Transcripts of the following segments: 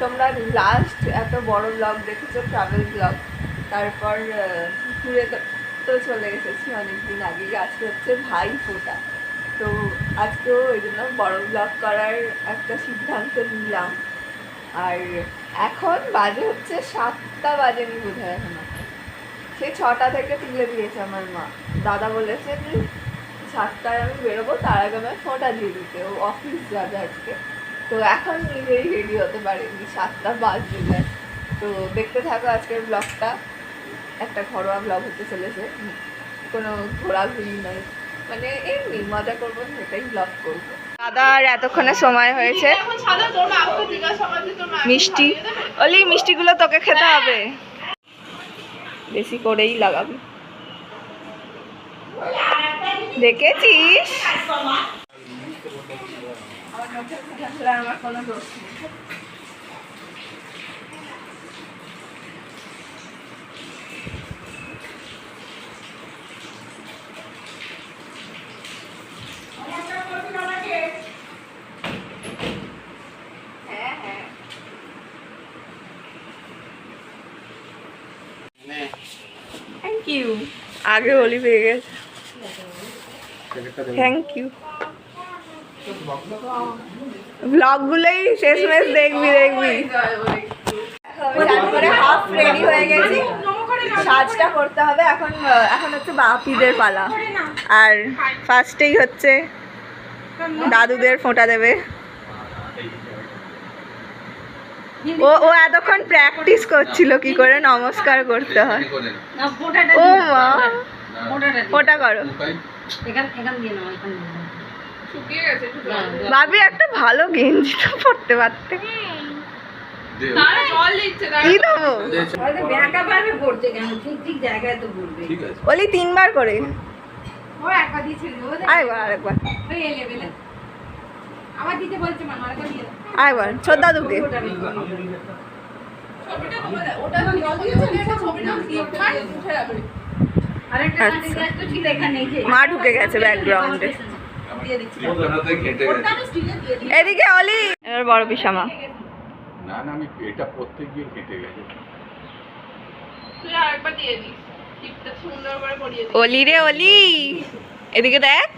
তোমরা লাস্ট এত বড় ব্লগ দেখেছ ট্রাভেল ব্লগ তারপর ঘুরে তো চলে এসেছি অনেকদিন আগে আজকে হচ্ছে ভাই ফোটা। তো আজকেও ওই জন্য বড় ব্লগ করার একটা সিদ্ধান্ত নিলাম। আর এখন বাজে হচ্ছে সাতটা বাজেনি বোধ হয় এখনও। সেই ছটা থেকে তুলে দিয়েছে আমার মা। দাদা বলেছে যে সাতটায় আমি বেরোবো, তার আগে আমার ফোঁটা দিয়ে দিতে। ও অফিস যাবে আজকে। তো এখন নিজেই রেডি হতে পারেনি, সাতটা বাজবে। যায় তো দেখতে থাকো আজকের ব্লগটা একটা ঘরোয়া ব্লগ হতে চলেছে। কোনো ঘোরাঘুরি নয়। মানে এমনি মজা করব সেটাই ব্লগ করব। দাদার এতক্ষণে সময় হয়েছে। মিষ্টি। ওলি মিষ্টিগুলো তোকে খেতে হবে। বেশি করেই লাগাবি। দেখেছিস? আমার কোনো দোষ নেই থ্যাংক ইউ আগে হোলি পেয়ে গেছে। থ্যাংক ইউ ব্লগগুলোই শেষমেশ দেখবি দেখবি। তারপরে হাফ রেডি হয়ে গেছি। সাজটা করতে হবে। এখন এখন হচ্ছে বাপিদের পালা। আর ফার্স্টেই হচ্ছে দাদুদের ফোঁটা দেবে। ও ও এতক্ষণ প্র্যাকটিস করছিল কি করে? নমস্কার করতে হয়। ও মা। ফোঁটা করো। এখান এখান দিয়ে নাও এখান দিয়ে দাও, দাও। ভাবি একটা ভালো গেঞ্জি তো পরতে বলি তিনবার করে। আরেকবার আরেকবার। আরেকবার আচ্ছা। মা ঢুকে গেছে ব্যাকগ্রাউন্ডে দিয়ে দিয়ে। এদিকে অলি। এবার বড় পিসামা। না না আমি এটা পড়তে গিয়ে ঘেঁটে গেছে। অলি রে অলি। এদিকে দেখ।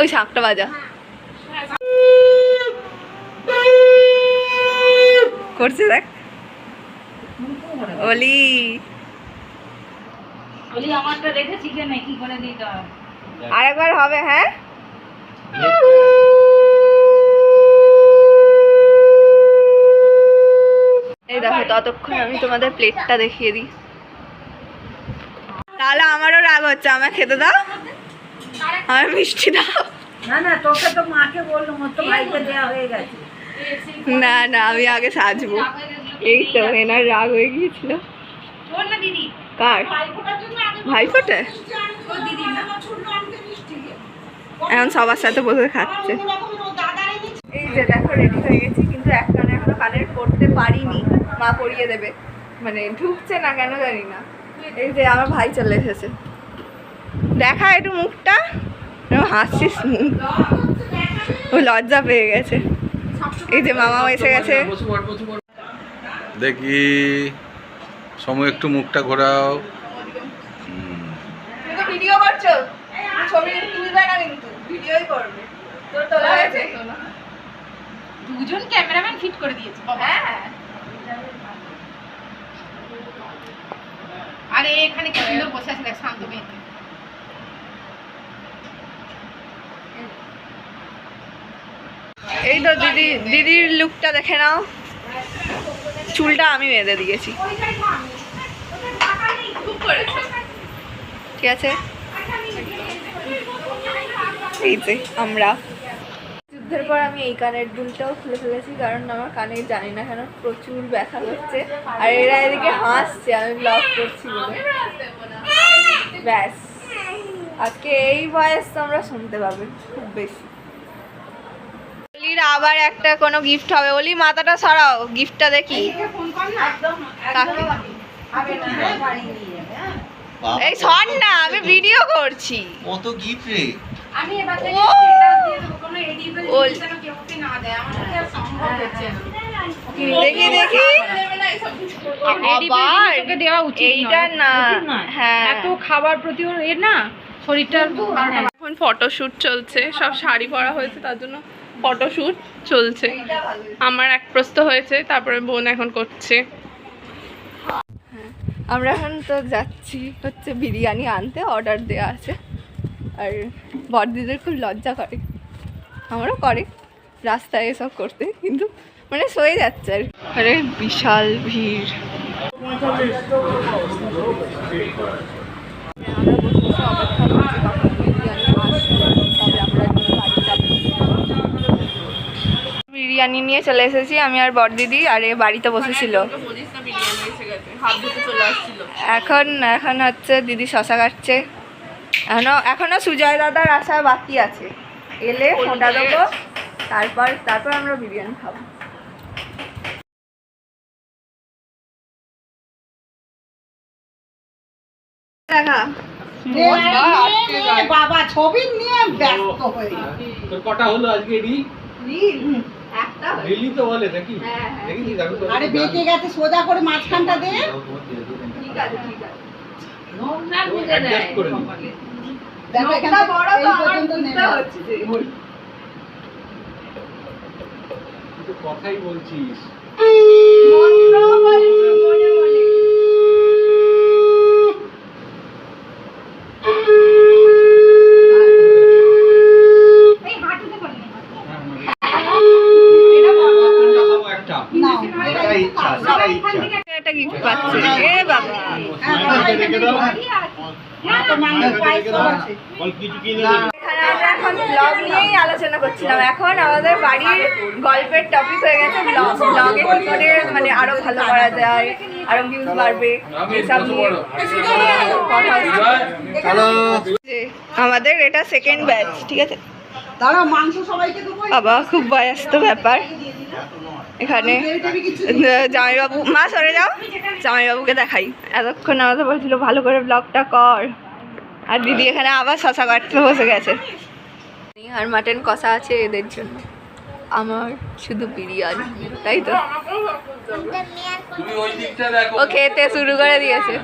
ওই শাকটা বাজা করছে দেখ। অলি। বলি আমারটা রেখেছি কেন কি করে দিতে হবে আরেকবার হবে হ্যাঁ? এই দেখো ততক্ষণ আমি তোমাদের প্লেটটা দেখিয়ে দিই। তাহলে আমারও রাগ হচ্ছে আমায় খেতে দাও। আমার মিষ্টি দাও। না না তোকে তো মাকে বললাম তো ভাইকে দেওয়া হয়ে গেছে। না না আমি আগে সাজবো। এই তো এনার রাগ হয়ে গিয়েছিল। না দিদি। কার? ভাই ফোটে ও দিদি না এখন সবার সাথে বসে খাচ্ছে। এই যে দেখো রেডি হয়ে গেছি, কিন্তু এক কানে এখনও কানের পড়তে পারিনি। মা পরিয়ে দেবে। মানে ঢুকছে না কেন জানি না। এই যে আমার ভাই চলে এসেছে। দেখা একটু মুখটা। হাসছিস ও লজ্জা পেয়ে গেছে। এই যে মামাও এসে গেছে। দেখি। সময় একটু মুখটা ঘোরাও। হুম। তুমি তো ভিডিও করছ? ছবি তুলবে না কিন্তু ভিডিওই করবে। তোর তোলা হয়েছে? দুজন ক্যামেরাম্যান ফিট করে দিয়েছে হ্যাঁ। আরে এখানে কি সুন্দর বসে আছে দেখ শান্ত মেয়ে। এই তো দিদি দিদির লুকটা দেখে নাও। চুলটা আমি বেঁধে দিয়েছি। ঠিক আছে? এই যে আমরা। যুদ্ধের পর আমি এই কানের দুলটাও খুলে ফেলেছি কারণ আমার কানে জানি না কেন প্রচুর ব্যথা করছে আর এরা এদিকে হাসছে আমি ব্লগ করছি বলে। ব্যাস। আজকে এই ভয়েস তোমরা শুনতে পাবে খুব বেশি। অলির আবার একটা কোনো গিফট হবে। অলি মাথাটা সরাও গিফটটা দেখি। কাকে? হ্যাঁ এই সর না আমি ভিডিও করছি কত গিফট রে আমি এবার থেকে ও! দিয়ে দেবো, কোনো ওল। জিনিস যেন কেউ না দেয়। আমার পক্ষে সম্ভব হচ্ছে দেখি দেখি দেবে না এসব কিছু। আবার দেওয়া উচিত এইটা না হ্যাঁ এত খাবার প্রতি ওর এ না এখন ফটোশ্যুট চলছে সব শাড়ি পরা হয়েছে তার জন্য ফটোশ্যুট চলছে আমার এক প্রস্ত হয়েছে তারপরে বোন এখন করছে আমরা এখন তো যাচ্ছি হচ্ছে বিরিয়ানি আনতে অর্ডার দেওয়া আছে। আর বড়দিদের খুব লজ্জা করে। আমারও করে, রাস্তায় এসব করতে, কিন্তু মানে সয়ে যাচ্ছে আর আরে বিশাল ভিড়। বিরিয়ানি নিয়ে চলে এসেছি, আমি আর বড়দিদি, আর এ বাড়িতে বসেছিল। এখন এখন হচ্ছে দিদি শশা কাটছে। এখনও এখনও সুজয় দাদার আসা বাকি আছে। এলে ফোটা দেবো তারপর তারপর আমরা বিরিয়ানি খাব। দেখা। বাবা ছবি নিয়ে ব্যস্ত হয়ে তোর কটা হলো আজকে রি একটা তো বলে নাকি। দেখিস আমি তো আরে বেঁকে গেছে সোজা করে মাঝখানটা দে। ঠিক আছে ঠিক আছে। নোংরা বুঝে দেয়। করে দেখো এখান লোকটা থেকে বড় তো আমার বুঝতে হচ্ছে যে। তুই তো কথাই বলছিস। মন্ত্র আমরা এখন ব্লগ নিয়েই আলোচনা করছিলাম এখন আমাদের বাড়ির গল্পের টপিক হয়ে গেছে ব্লগ ব্লগে কি করে মানে আরও ভালো করা যায় আরও ভিউজ বাড়বে এসব নিয়ে কথা হচ্ছে। আমাদের এটা সেকেন্ড ব্যাচ ঠিক আছে বাবা খুব বয়স্ত ব্যাপার এখানে জামাইবাবু মা সরে যাও। জামাইবাবুকে দেখাই। এতক্ষণ আমাদের বলছিল ভালো করে ব্লগটা কর। আর দিদি এখানে আবার শশা কাটতে বসে গেছে। আর মাটন কষা আছে এদের জন্য। আমার শুধু বিরিয়ানি তাই তো? তুমি ওই দিকটা দেখো ও খেতে শুরু করে দিয়েছে।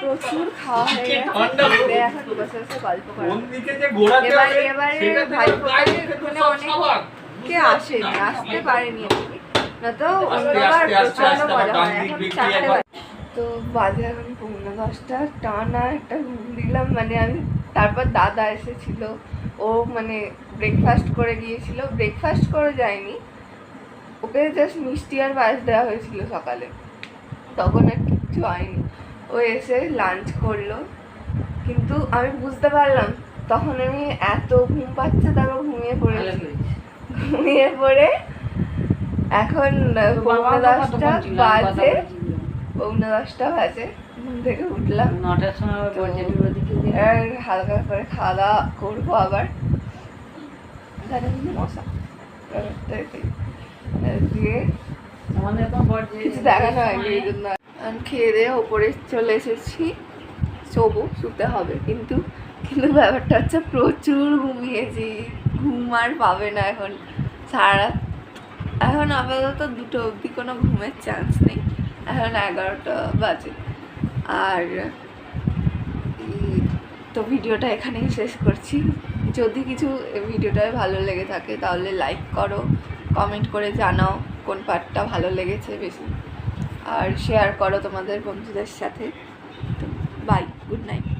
প্রচুর খাওয়া হয়ে গেছে। এখন বসে বসে গল্প করা। এবারে এবারে ভাই অনেক কে আসেনি আসতে পারেনি তো বাজে। তো বাজে এখন পৌনে দশটা টানা একটা ঘুম দিলাম মানে আমি তারপর দাদা এসেছিল ও মানে ব্রেকফাস্ট করে গিয়েছিল। ব্রেকফাস্ট করে যায়নি ওকে জাস্ট মিষ্টি আর পায়েস দেওয়া হয়েছিল সকালে। তখন আর কিচ্ছু হয়নি। ও এসে লাঞ্চ করল। কিন্তু আমি বুঝতে পারলাম তখন আমি এত ঘুম পাচ্ছে তারপর ঘুমিয়ে পড়েছি। ঘুমিয়ে পড়ে এখন পৌনে দশটা বাজে। পৌনে দশটা বাজে ঘুম থেকে উঠলাম। নটার সময় হালকা করে খাওয়া দাওয়া করব আবার। এখানে কিন্তু মশা। ব্যাপারটা এটাই। আহ, দিয়ে কিছু দেখানো হয়নি এই জন্য। খেয়ে দিয়ে ওপরে চলে এসেছি। শোবো শুতে হবে। কিন্তু কিন্তু ব্যাপারটা হচ্ছে প্রচুর ঘুমিয়েছি। ঘুম আর পাবে না এখন। সারা রাত এখন আপাতত দুটো অবধি কোনো ঘুমের চান্স নেই। এখন এগারোটা বাজে। আর তো ভিডিওটা এখানেই শেষ করছি। যদি কিছু ভিডিওটায় ভালো লেগে থাকে তাহলে লাইক করো কমেন্ট করে জানাও কোন পার্টটা ভালো লেগেছে বেশি। আর শেয়ার করো তোমাদের বন্ধুদের সাথে। তো বাই গুড নাইট